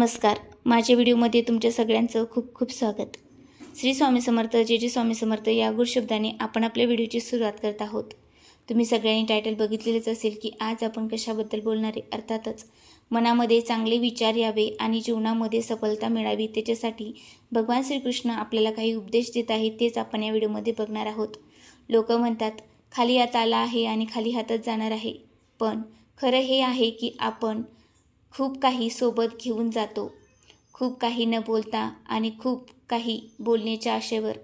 नमस्कार. माझ्या व्हिडिओमध्ये तुमच्या सगळ्यांचं खूप खूप स्वागत. श्री स्वामी समर्थ जे जे स्वामी समर्थ या गुड शब्दाने आपण आपल्या व्हिडिओची सुरुवात करत आहोत. तुम्ही सगळ्यांनी टायटल बघितलेलंच असेल की आज आपण कशाबद्दल बोलणार आहे? अर्थातच मनामध्ये चांगले विचार यावे आणि जीवनामध्ये सफलता मिळावी त्याच्यासाठी भगवान श्रीकृष्ण आपल्याला काही उपदेश देत आहेत तेच आपण या व्हिडिओमध्ये बघणार आहोत. लोक म्हणतात खाली हात आला आहे आणि खाली हातच जाणार आहे. पण खरं हे आहे की आपण खूप काही सोबत घेऊन जातो. खूप काही न बोलता आणि खूप काही बोलण्याच्या आशेवर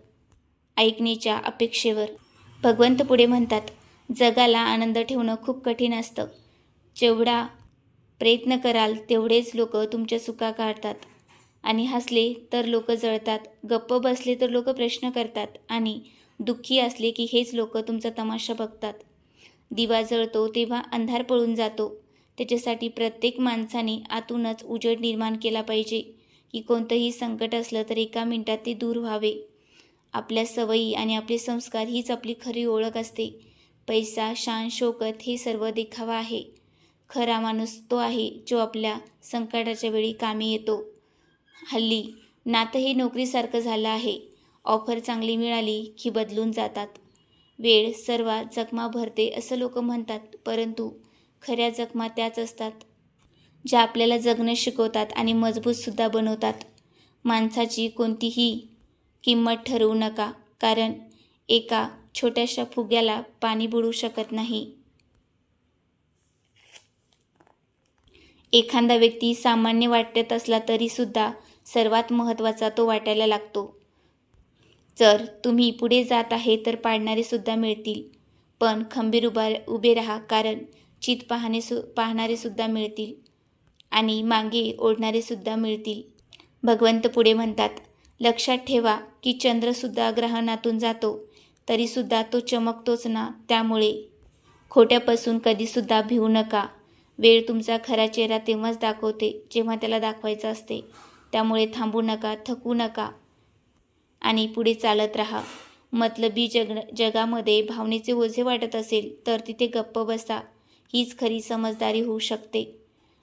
ऐकण्याच्या अपेक्षेवर. भगवंत पुढे म्हणतात जगाला आनंद ठेवणं खूप कठीण असतं. जेवढा प्रयत्न कराल तेवढेच लोक तुमच्या चुका काढतात. आणि हसले तर लोक जळतात गप्प बसले तर लोक प्रश्न करतात आणि दुःखी असले की हेच लोक तुमचा तमाशा बघतात. दिवा जळतो तेव्हा अंधार पळून जातो. त्याच्यासाठी प्रत्येक माणसाने आतूनच उजेड निर्माण केला पाहिजे. की कोणतंही संकट असलं तर एका मिनिटात ते दूर व्हावे. आपल्या सवयी आणि आपले संस्कार हीच आपली खरी ओळख असते. पैसा शान शोकत हे सर्व देखावा आहे. खरा माणूस तो आहे जो आपल्या संकटाच्या वेळी कामी येतो. हल्ली नातं हे नोकरीसारखं झालं आहे. ऑफर चांगली मिळाली की बदलून जातात. वेळ सर्वात जखमा भरते असं लोक म्हणतात. परंतु खऱ्या जखमा त्याच असतात ज्या आपल्याला जगणं शिकवतात आणि मजबूतसुद्धा बनवतात. माणसाची कोणतीही किंमत ठरवू नका कारण एका छोट्याशा फुग्याला पाणी बुडू शकत नाही. एखादा व्यक्ती सामान्य वाटत असला तरीसुद्धा सर्वात महत्त्वाचा तो वाटायला लागतो. जर तुम्ही पुढे जात आहे तर पाडणारेसुद्धा मिळतील पण खंबीर उभा उभे राहा कारण चित पाहणे सु पाहणारे सुद्धा मिळतील. आणि मागे ओढणारे सुद्धा मिळतील. भगवंत पुढे म्हणतात लक्षात ठेवा की चंद्रसुद्धा ग्रहणातून जातो तरीसुद्धा तो चमकतोच ना त्यामुळे. खोट्यापासून कधीसुद्धा भिवू नका. वेळ तुमचा खरा चेहरा तेव्हाच दाखवते जेव्हा त्याला दाखवायचं असते. त्यामुळे थांबू नका थकू नका. आणि पुढे चालत राहा. मतलबी जग जगामध्ये भावनेचे ओझे वाटत असेल तर तिथे गप्प बसा. हीच खरी समजदारी होऊ शकते.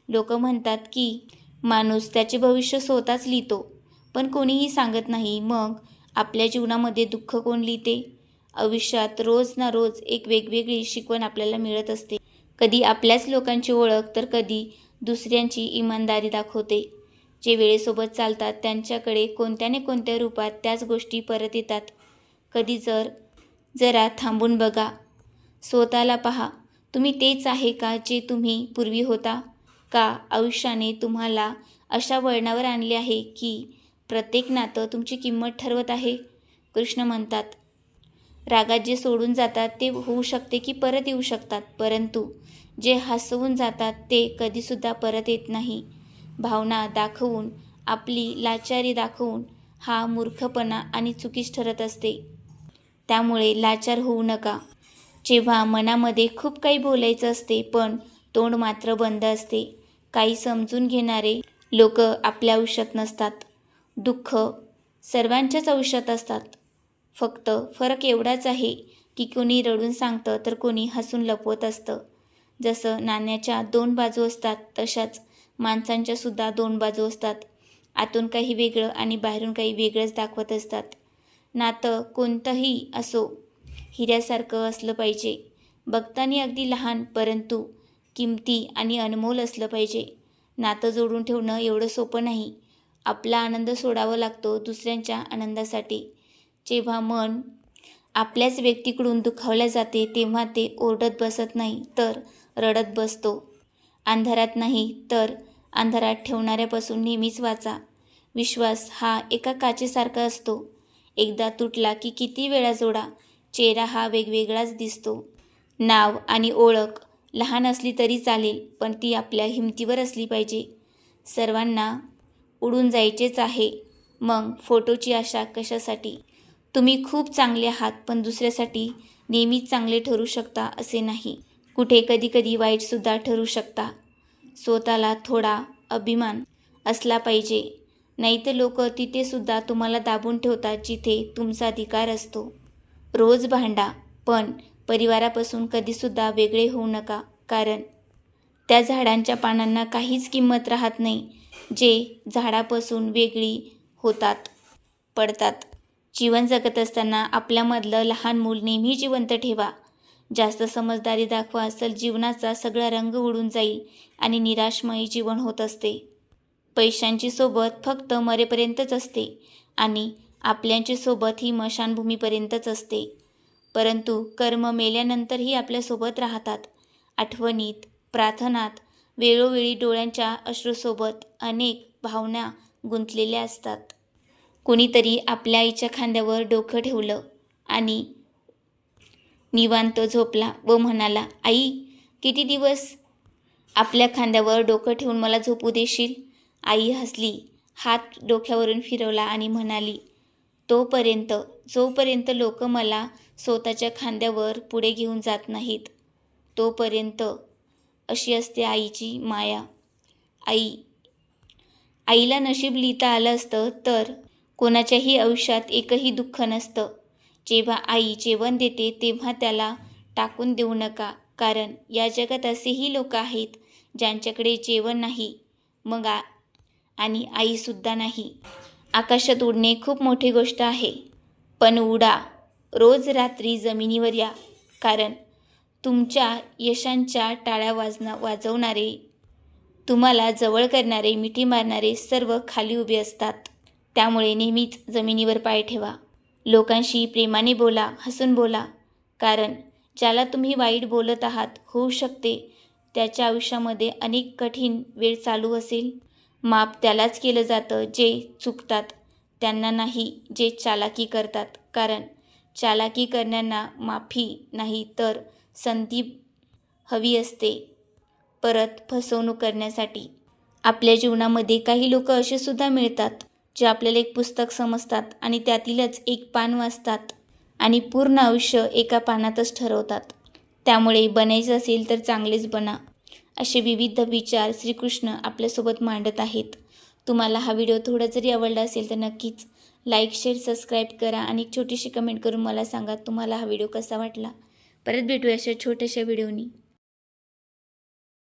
लोक म्हणतात की माणूस त्याचे भविष्य स्वतःच लिहितो पण कोणीही सांगत नाही मग आपल्या जीवनामध्ये दुःख कोण लिहिते? आयुष्यात रोज ना रोज एक वेगवेगळी शिकवण आपल्याला मिळत असते. कधी आपल्याच लोकांची ओळख तर कधी दुसऱ्यांची इमानदारी दाखवते. जे वेळेसोबत चालतात त्यांच्याकडे कोणत्या ना कोणत्या रूपात त्याच गोष्टी परत येतात. कधी जर जरा थांबून बघा. स्वतःला पहा. तुम्ही तेच आहे का जे तुम्ही पूर्वी होता? का आयुष्याने तुम्हाला अशा वळणावर आणले आहे की प्रत्येक नातं तुमची किंमत ठरवत आहे? कृष्ण म्हणतात रागात जे सोडून जातात ते होऊ शकते की परत येऊ शकतात परंतु जे हसवून जातात ते कधीसुद्धा परत येत नाही. भावना दाखवून आपली लाचारी दाखवून हा मूर्खपणा आणि चुकीच ठरत असते. त्यामुळे लाचार होऊ नका. जेव्हा मनामध्ये खूप काही बोलायचं असते पण तोंड मात्र बंद असते. काही समजून घेणारे लोक आपल्या आयुष्यात नसतात. दुःख सर्वांच्याच आयुष्यात असतात. फक्त फरक एवढाच आहे की कोणी रडून सांगतं तर कोणी हसून लपवत असतं. जसं नाण्याच्या दोन बाजू असतात तशाच माणसांच्या सुद्धा दोन बाजू असतात. आतून काही वेगळं आणि बाहेरून काही वेगळंच दाखवत असतात. नातं कोणतंही असो हिऱ्यासारखं असलं पाहिजे. बघताना अगदी लहान परंतु किमती आणि अनमोल असलं पाहिजे. नातं जोडून ठेवणं एवढं सोपं नाही. आपला आनंद सोडावा लागतो दुसऱ्यांच्या आनंदासाठी. जेव्हा मन आपल्याच व्यक्तीकडून दुखावल्या जाते तेव्हा ते ओरडत बसत नाही तर रडत बसतो. अंधारात नाही तर अंधारात ठेवणाऱ्यापासून नेहमीच वाचा. विश्वास हा एका काचेसारखा असतो. एकदा तुटला की किती वेळा जोडा. चेहरा हा वेगवेगळाच दिसतो. नाव आणि ओळख लहान असली तरी चालेल पण ती आपल्या हिमतीवर असली पाहिजे. सर्वांना उडून जायचेच आहे. मग फोटोची आशा कशासाठी? तुम्ही खूप चांगले आहात पण दुसऱ्यासाठी नेहमीच चांगले ठरू शकता असे नाही. कुठे कधीकधी वाईटसुद्धा ठरू शकता. स्वतःला थोडा अभिमान असला पाहिजे. नाही तर लोक तिथेसुद्धा तुम्हाला दाबून ठेवतात जिथे तुमचा अधिकार असतो. रोज भांडा पण परिवारापासून कधीसुद्धा वेगळे होऊ नका कारण त्या झाडांच्या पानांना काहीच किंमत राहत नाही जे झाडापासून वेगळी होतात पडतात. जीवन जगत असताना आपल्यामधलं लहान मूल नेहमी जिवंत ठेवा. जास्त समजदारी दाखवा असेल जीवनाचा सगळा रंग उडून जाईल आणि निराशमयी जीवन होत असते. पैशांची सोबत फक्त मरेपर्यंतच असते आणि आपल्यांची सोबत ही मशानभूमीपर्यंतच असते. परंतु कर्म मेल्यानंतरही आपल्यासोबत राहतात. आठवणीत प्रार्थनात वेळोवेळी डोळ्यांच्या अश्रूसोबत अनेक भावना गुंतलेल्या असतात. कोणीतरी आपल्या आईच्या खांद्यावर डोकं ठेवलं आणि निवांत झोपला व म्हणाला आई किती दिवस आपल्या खांद्यावर डोकं ठेवून मला झोपू देशील? आई हसली हात डोक्यावरून फिरवला आणि म्हणाली तोपर्यंत जोपर्यंत लोक मला स्वतःच्या खांद्यावर पुढे घेऊन जात नाहीत तोपर्यंत अशी असते आईची माया. आई आईला नशीब लिहिता आलं असतं तर कोणाच्याही आयुष्यात एकही दुःख नसतं. जेव्हा आई जेवण देते तेव्हा त्याला टाकून देऊ नका कारण या जगात असेही लोक आहेत ज्यांच्याकडे जेवण नाही मग आ आणि आईसुद्धा नाही. आकाशात उडणे खूप मोठी गोष्ट आहे. पण उडा. रोज रात्री जमिनीवर या. कारण तुमच्या यशांच्या टाळ्या वाजना वाजवणारे तुम्हाला जवळ करणारे मिठी मारणारे सर्व खाली उभे असतात. त्यामुळे नेहमीच जमिनीवर पाय ठेवा. लोकांशी प्रेमाने बोला हसून बोला. कारण ज्याला तुम्ही वाईट बोलत आहात होऊ शकते. त्याच्या आयुष्यामध्ये अनेक कठीण वेळ चालू असेल. माप त्यालाच केलं जातं जे चुकतात. त्यांना नाही जे चालाकी करतात. कारण चालाकी करण्यांना माफी नाही तर संधी हवी असते. परत फसवणूक करण्यासाठी. आपल्या जीवनामध्ये काही लोक असे सुद्धा मिळतात जे आपल्याला एक पुस्तक समजतात आणि त्यातीलच एक पान वाचतात आणि पूर्ण आयुष्य एका पानातच ठरवतात. त्यामुळे बनायचं असेल तर चांगलेच बना. असे विविध विचार श्रीकृष्ण आपल्यासोबत मांडत आहेत. तुम्हाला हा व्हिडिओ थोडा जरी आवडला असेल तर नक्कीच लाईक शेअर सबस्क्राईब करा आणि एक छोटीशी कमेंट करून मला सांगा तुम्हाला हा व्हिडिओ कसा वाटला. परत भेटूया अशा छोट्याशा व्हिडिओनी.